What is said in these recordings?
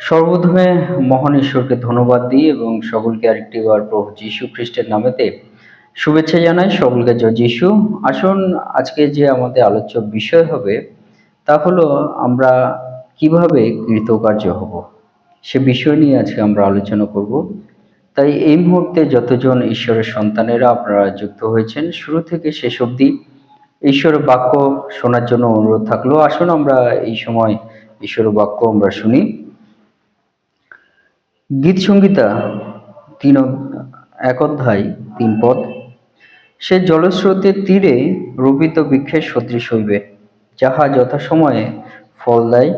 সর্বপ্রথমে মহান ঈশ্বরকে ধন্যবাদ দিই এবং সকলকে আরেকটি বার প্রভু যীশু খ্রিস্টের নামেতে শুভেচ্ছা জানাই। সকলকে জয় যীশু। আসুন, আজকে যে আমাদের আলোচ্য বিষয় হবে তা হলো আমরা কীভাবে কৃতকার্য হব। সে বিষয় নিয়ে আজকে আমরা আলোচনা করব। তাই এই মুহূর্তে যতজন ঈশ্বরের সন্তানেরা আপনারা যুক্ত হয়েছেন, শুরু থেকে শেষ অবধি ঈশ্বরের বাক্য শোনার জন্য অনুরোধ থাকল। আসুন, আমরা এই সময় ঈশ্বরের বাক্য আমরা শুনি। গীত তিন এক অধ্যায়, তিন পদ। সে জলস্রোতের তীরে রোপিত বৃক্ষের সদৃশ হইবে, যাহা যথাসময়ে ফল দেয়।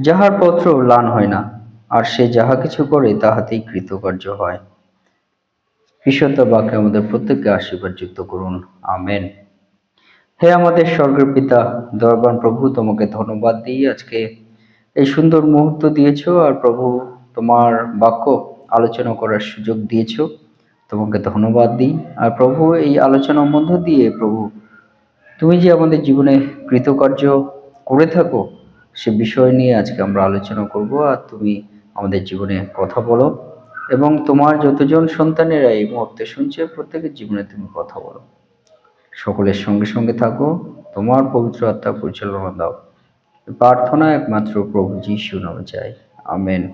যাহার পত্র লান হয় না, আর সে যাহা কিছু করে তাহাতেই কৃতকার্য হয়। ঈশ্বর বাক্যে আমাদের প্রত্যেককে আশীর্বাদ যুক্ত করুন। আমেন। হে আমাদের স্বর্গের পিতা দরবান প্রভু, তোমাকে ধন্যবাদ দিই আজকে এই সুন্দর মুহূর্ত দিয়েছ আর প্রভু তোমার বাক্য আলোচনা করার সুযোগ দিয়েছ। তোমাকে ধন্যবাদ দিই। আর প্রভু, এই আলোচনার মধ্য দিয়ে প্রভু, তুমি যে আমাদের জীবনে কৃতকার্য করে থাকো, সে বিষয় নিয়ে আজকে আমরা আলোচনা করব আর তুমি আমাদের জীবনে কথা বলো এবং তোমার যতজন সন্তানেরা এই মুহূর্তে শুনছে, প্রত্যেকের জীবনে তুমি কথা বলো। সকলের সঙ্গে সঙ্গে থাকো। তোমার পবিত্র আত্মা পরিচালনা দাও। প্রার্থনা একমাত্র প্রভু যিশু নামে চাই। আমেন।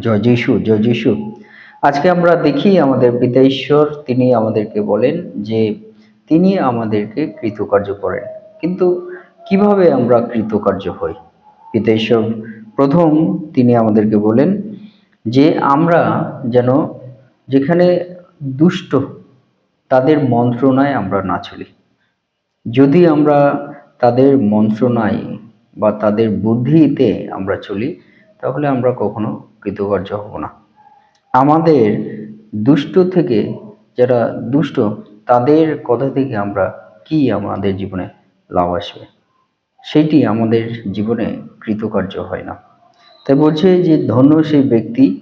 জয় যিশু জয় যিশু। আজকে আমরা দেখি আমাদের পিতা ঈশ্বর, তিনি আমাদেরকে বলেন যে তিনি আমাদেরকে কৃতকার্য করেন। কিন্তু কীভাবে আমরা কৃতকার্য হই? পিতা ঈশ্বর প্রথম তিনি আমাদেরকে বলেন যে আমরা যেন যেখানে দুষ্ট, তাদের মন্ত্রণায় আমরা না চলি। যদি আমরা তাদের মন্ত্রণায় বা তাদের বুদ্ধিতে আমরা চলি, তাহলে আমরা কখনো কৃতকার্য হব না। আমাদের দুষ্ট থেকে যারা দুষ্ট, তাদের কথা থেকে আমরা কি আমাদের জীবনে লাভ আসবে? সেটি আমাদের জীবনে কৃতকার্য হয় না। তাই বলছে যে ধন্য সেই ব্যক্তি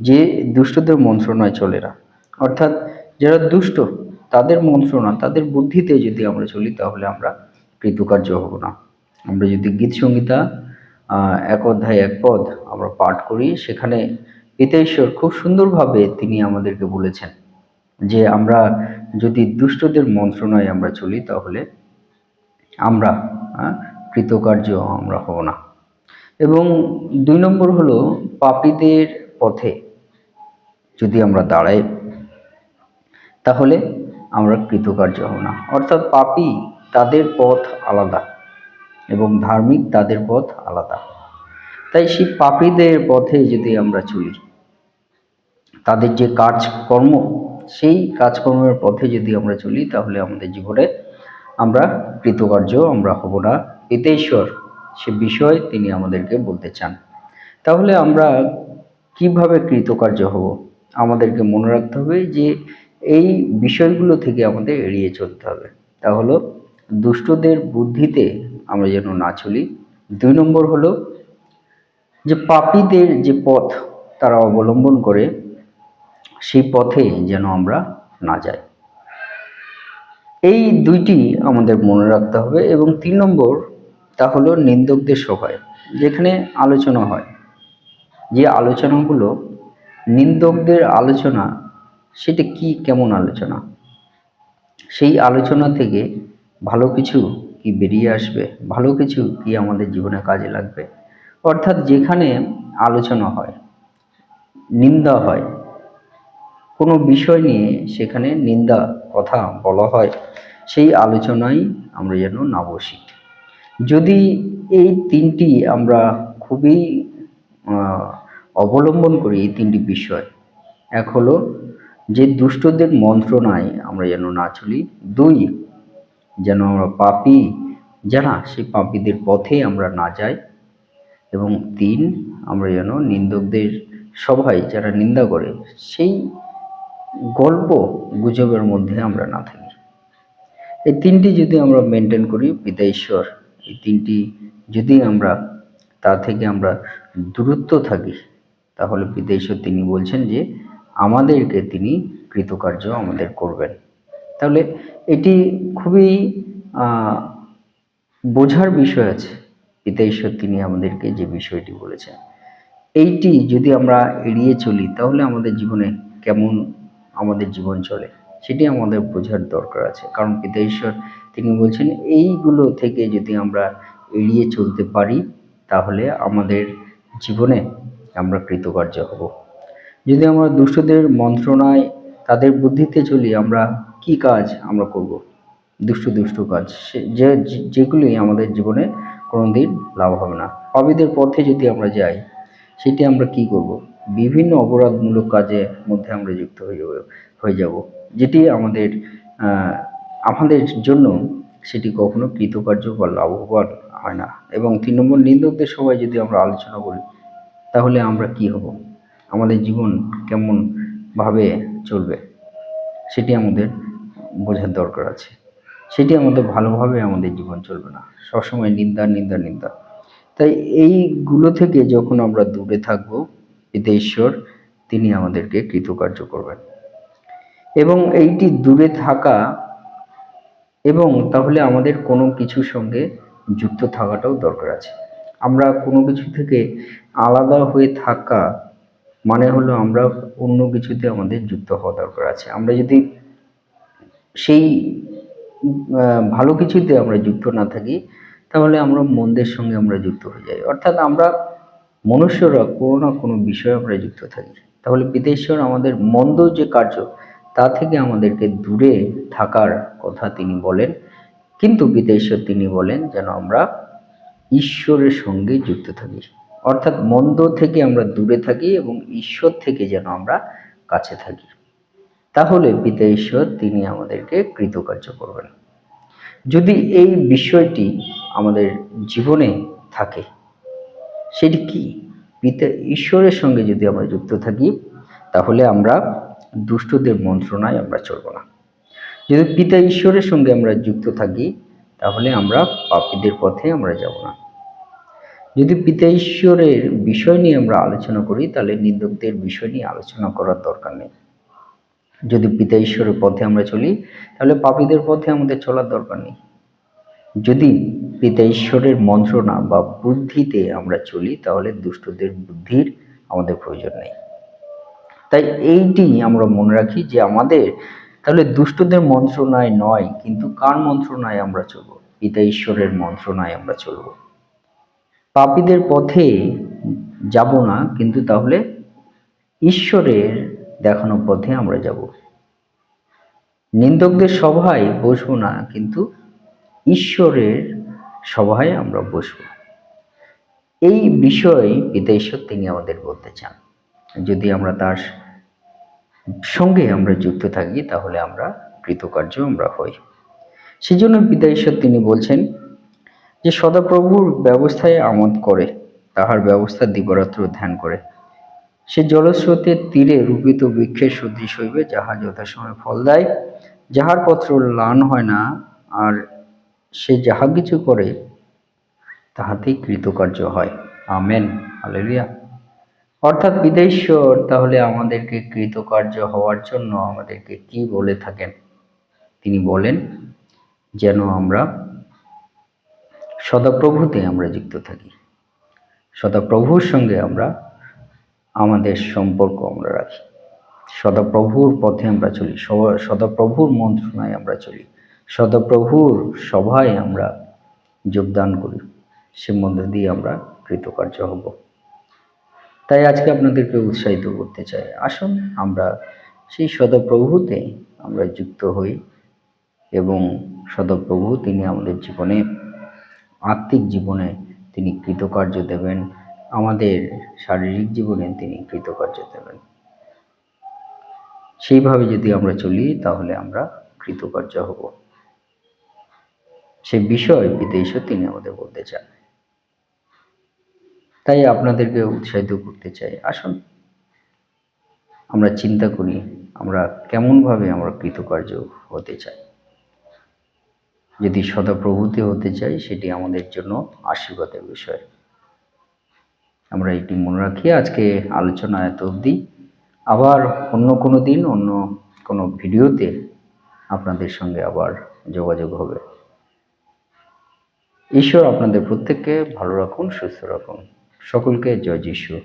যে দুষ্টদের মন্ত্রণায় চলে না। অর্থাৎ যারা দুষ্ট, তাদের মন্ত্রণা, তাদের বুদ্ধিতে যদি আমরা চলি, তাহলে আমরা কৃতকার্য হব না। আমরা যদি গীত সংগীতা এক অধ্যায় এক পদ আমরা পাঠ করি, সেখানে পিতা ঈশ্বর খুব সুন্দরভাবে তিনি আমাদেরকে বলেছেন যে আমরা যদি দুষ্টদের মন্ত্রণায় আমরা চলি তাহলে আমরা কৃতকার্য আমরা হব না। এবং দুই নম্বর হলো পাপীদের পথে যদি আমরা দাঁড়াই, তাহলে আমরা কৃতকার্য হব না। অর্থাৎ পাপী তাদের পথ আলাদা। এবং ধার্মিক তাদের পথ আলাদা। তাই সেই পাপীদের পথে যদি আমরা চলি, তাদের যে কাজকর্ম, সেই কাজকর্মের পথে যদি আমরা চলি, তাহলে আমাদের জীবনে আমরা কৃতকার্য, আমরা হব না। পিতেশ্বর সে বিষয় তিনি আমাদেরকে বলতে চান। তাহলে আমরা কীভাবে কৃতকার্য হব? আমাদেরকে মনে রাখতে হবে যে এই বিষয়গুলো থেকে আমাদের এড়িয়ে চলতে হবে। তা হলো, দুষ্টদের বুদ্ধিতে আমরা যেন না চলি। দুই নম্বর হলো যে পাপীদের যে পথ তারা অবলম্বন করে, সেই পথে যেন আমরা না যাই। এই দুইটি আমাদের মনে রাখতে হবে এবং তিন নম্বর তা হলো নিন্দকদের সভায়, যেখানে আলোচনা হয়। যে আলোচনাগুলো, নিন্দকদের আলোচনা, সেটা কি, কেমন আলোচনা? সেই আলোচনা থেকে ভালো কিছু কি বেরিয়ে আসবে? ভালো কিছু কি আমাদের জীবনে কাজে লাগবে? অর্থাৎ যেখানে আলোচনা হয়, নিন্দা হয়, কোনো বিষয় নিয়ে সেখানে নিন্দা কথা বলা হয়, সেই আলোচনায় আমরা যেন না বসি। যদি এই তিনটি আমরা খুবই অবলম্বন করি এই তিনটি বিষয়, এক হলো যে দুষ্টদের মন্ত্রণায় আমরা যেন না চলি, দুই যেন আমরা পাপী যারা সেই পাপীদের পথে আমরা না যাই। এবং তিন, আমরা যেন নিন্দকদের সবাই যারা নিন্দা করে, সেই গল্প গুজবের মধ্যে আমরা না থাকি। এই তিনটি যদি আমরা মেনটেন করি, পিতা ঈশ্বর, এই তিনটি যদি আমরা, তা থেকে আমরা দূরত্ব থাকি, তাহলে পিতা ঈশ্বর তিনি বলছেন যে, আমাদেরকে তিনি কৃতকার্য আমাদের করবেন। তাহলে এটি খুবই বোঝার বিষয় আছে। পিতা ঈশ্বর, তিনি আমাদেরকে যে বিষয়টি বলেছেন। এইটি যদি আমরা এড়িয়ে চলি, তাহলে আমাদের জীবনে কেমন আমাদের জীবন চলে, সেটি আমাদের বোঝার দরকার আছে। কারণ পিতা ঈশ্বর, তিনি বলছেন, এইগুলো থেকে যদি আমরা এড়িয়ে চলতে পারি, তাহলে আমাদের জীবনে আমরা কৃতকার্য হব। যদি আমরা দুষ্টদের মন্ত্রণায় তাদের বুদ্ধিতে চলি, আমরা কি কাজ আমরা করব? দুষ্টু দুষ্টু কাজ। যে, যেগুলি আমাদের জীবনে কোনোদিন লাভ হবে না। পাপীদের পথে যদি আমরা যাই, সেটি আমরা কি করব? বিভিন্ন অপরাধমূলক কাজের মধ্যে আমরা যুক্ত হয়ে যাব হয়ে যাব, যেটি আমাদের আমাদের জন্য সেটি কখনো কৃতকার্য বা লাভবান হয় না। এবং তিন নম্বর, নিন্দকদের সবাই যদি আমরা আলোচনা করি, তাহলে আমরা কি হব? আমাদের জীবন কেমন ভাবে চলবে? সেটি আমাদের বোঝার দরকার আছে। সেটি আমাদের ভালোভাবে আমাদের জীবন চলবে না। সবসময় নিন্দা নিন্দা নিন্দা। তাই এইগুলো থেকে যখন আমরা দূরে থাকব পিতা ঈশ্বর, তিনি আমাদেরকে কৃতকার্য করবেন। এবং এইটি দূরে থাকা এবং তাহলে আমাদের কোনো কিছুর সঙ্গে যুক্ত থাকাটাও দরকার আছে। আমরা কোনো কিছু থেকে আলাদা হয়ে থাকা মানে হলো আমরা অন্য কিছুতে আমাদের যুক্ত হওয়া দরকার আছে। আমরা যদি সেই ভালো কিছুতে আমরা যুক্ত না থাকি, তাহলে আমরা মন্দের সঙ্গে আমরা যুক্ত হয়ে যাই। অর্থাৎ আমরা মনুষ্যরা কোনো না কোনো বিষয়ে আমরা যুক্ত থাকি। তাহলে পিতেশ্বর আমাদের মন্দ যে কার্য, তা থেকে আমাদেরকে দূরে থাকার কথা তিনি বলেন। কিন্তু পিতেশ্বর তিনি বলেন যেন আমরা ঈশ্বরের সঙ্গে যুক্ত থাকি। অর্থাৎ মন্দ থেকে আমরা দূরে থাকি এবং ঈশ্বর থেকে যেন আমরা কাছে থাকি। তাহলে পিতা ঈশ্বর তিনি আমাদেরকে কৃতকার্য করবেন। যদি এই বিষয়টি আমাদের জীবনে থাকে, সেটি কি? পিতা ঈশ্বরের সঙ্গে যদি আমরা যুক্ত থাকি, তাহলে আমরা দুষ্টদের মন্ত্রণায় আমরা চলব না। যদি পিতা ঈশ্বরের সঙ্গে আমরা যুক্ত থাকি, তাহলে আমরা পাপীদের পথে আমরা যাব না। যদি পিতা ঈশ্বরের বিষয় নিয়ে আমরা আলোচনা করি, তাহলে নিন্দকদের বিষয় নিয়ে আলোচনা করার দরকার নেই। যদি পিতা ঈশ্বরের পথে আমরা চলি, তাহলে পাপীদের পথে আমাদের চলার দরকার নেই। যদি পিতা ঈশ্বরের মন্ত্রণা বা বুদ্ধিতে আমরা চলি, তাহলে দুষ্টদের বুদ্ধির আমাদের প্রয়োজন নেই। তাই এইটি আমরা মনে রাখি যে আমাদের, তাহলে দুষ্টদের মন্ত্রণায় নয়, কিন্তু কার মন্ত্রণায় আমরা চলব? পিতা ঈশ্বরের মন্ত্রণায় আমরা চলব। পাপীদের পথে যাব না, কিন্তু তাহলে ঈশ্বরের দেখানো পথে আমরা যাব। নিন্দকদের সভায় বসবো না, কিন্তু ঈশ্বরের সভায় আমরা বসবো। এই বিষয় পিতা ঈশ্বর তিনি আমাদের বলতে চান। যদি আমরা তার সঙ্গে আমরা যুক্ত থাকি, তাহলে আমরা কৃতকার্য আমরা হই। সেই জন্য পিতা ঈশ্বর তিনি বলছেন যে, সদাপ্রভুর ব্যবস্থায় আমোদ করে, তাহার ব্যবস্থা দিবরাত্র ধ্যান করে। সে জলস্রোতের তীরে রূপিত বৃক্ষের সদৃশ হইবে, যাহা যথাসময় ফল দেয়। যাহার পত্র লান হয় না, আর সে যাহা কিছু করে, তাহাতেই কৃতকার্য হয়। আমেন। হালেলুয়া। অর্থাৎ বিদেশ্বর তাহলে আমাদেরকে কৃতকার্য হওয়ার জন্য আমাদেরকে কি বলে থাকেন? তিনি বলেন, যেন আমরা সদাপ্রভুতে আমরা যুক্ত থাকি। সদাপ্রভুর সঙ্গে আমরা আমাদের সম্পর্ক আমরা রাখি। সদাপ্রভুর পথে আমরা চলি সদাপ্রভুর মন্ত্রণায় আমরা চলি, সদাপ্রভুর সভায় আমরা যোগদান করি, সে মধ্যে দিয়ে আমরা কৃতকার্য হব। তাই আজকে আপনাদেরকে উৎসাহিত করতে চাই, আসুন আমরা সেই সদাপ্রভুতে আমরা যুক্ত হই এবং সদাপ্রভু তিনি আমাদের জীবনে, আত্মিক জীবনে তিনি কৃতকার্য দেবেন আমাদের শারীরিক জীবনে তিনি কৃতকার্য দেবেন। সেইভাবে যদি আমরা চলি, তাহলে আমরা কৃতকার্য হব। সে বিষয় বিদেশও তিনি আমাদের বলতে চান। তাই আপনাদেরকে উৎসাহিত করতে চাই। আসুন, আমরা চিন্তা করি, আমরা কেমনভাবে আমরা কৃতকার্য হতে চাই। যদি সদাপ্রভূতি হতে চাই, সেটি আমাদের জন্য আশীর্বাদের বিষয়। আমরা এটি মনে রাখি, আজকে আলোচনা এত অবধি। আবার অন্য কোনো দিন, অন্য কোনো ভিডিওতে আপনাদের সঙ্গে আবার যোগাযোগ হবে। ঈশ্বর আপনাদের প্রত্যেককে ভালো রাখুন, সুস্থ রাখুন। সকলকে জয় যিশু।